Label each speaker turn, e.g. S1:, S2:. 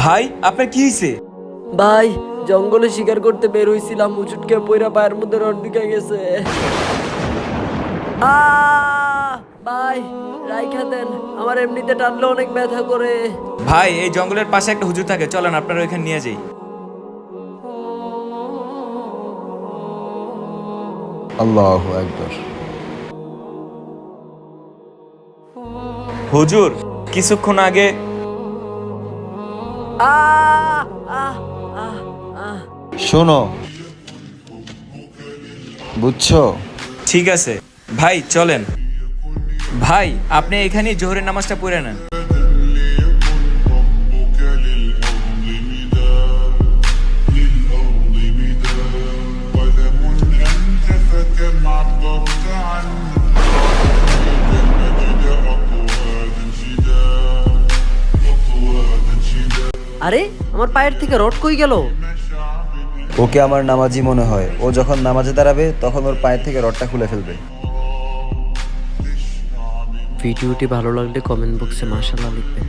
S1: ভাই আপনার কি হয়েছে
S2: ভাই জঙ্গলে শিকার করতে বের হইছিলাম উচুটকে পয়রা পায়ের মধ্যে রড ঢুকে গেছে। ভাই রাইখা দেন আমার এমনিতে টানলে অনেক ব্যথা করে।
S1: ভাই এই জঙ্গলের পাশে একটা হুজুর থাকে চলেন আপনারা ওইখানে নিয়ে যাই।
S3: আল্লাহ একবার
S1: হুজুর কিছুক্ষণ আগে!
S3: শোনো। বুঝছ?
S1: ঠিক আছে। ভাই চলেন। ভাই আপনি এখানে জোহরের নামাজটা পড়ে নেন।
S2: আরে আমার পায়ের থেকে রড কই গেল?
S3: ওকে আমার নামাজি মনে হয়। ও যখন নামাজে দাঁড়াবে তখন ওর পায়ের থেকে রডটা খুলে ফেলবে।
S2: ভিডিওটি ভালো লাগলে কমেন্ট বক্সে মাশাআল্লাহ লিখবেন।